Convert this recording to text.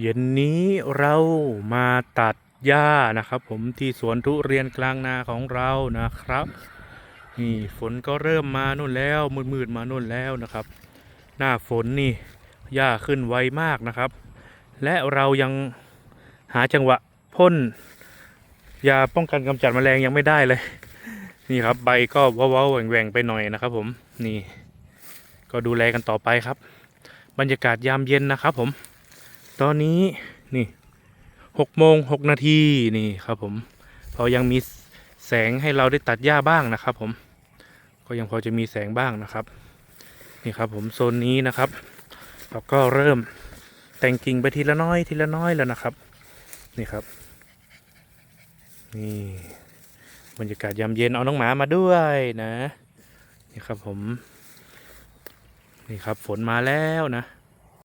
เย็นนี้เรามาตัดหญ้านะครับ ผมที่สวนทุเรียนกลางนาของเรานะครับ นี่ฝนก็เริ่มมานู่นแล้วมืดๆมานู่นแล้วนะครับ หน้าฝนนี่หญ้าขึ้นไวมากนะครับ และเรายังหาจังหวะพ่นยาป้องกันกำจัดแมลงยังไม่ได้เลย นี่ครับใบก็ว้าๆแหว่งๆไปหน่อยนะครับ ผมนี่ ก็ดูแลกันต่อไปครับ บรรยากาศยามเย็นนะครับ ผม ตอนนี้นี่หกโมงหกนาทีนี่ครับผมพอยังมีแสงให้เราได้ตัดหญ้าบ้างนะครับ ผม ก็ยังพอจะมีแสงบ้างนะครับ นี่ครับผมโซนนี้นะครับเราก็เริ่มแต่งกิ่งไปทีละน้อยทีละน้อยแล้วนะครับ นี่ครับ นี่บรรยากาศยามเย็นเอาน้องหมามาด้วยนะ นี่ครับผม นี่ครับฝนมาแล้วนะ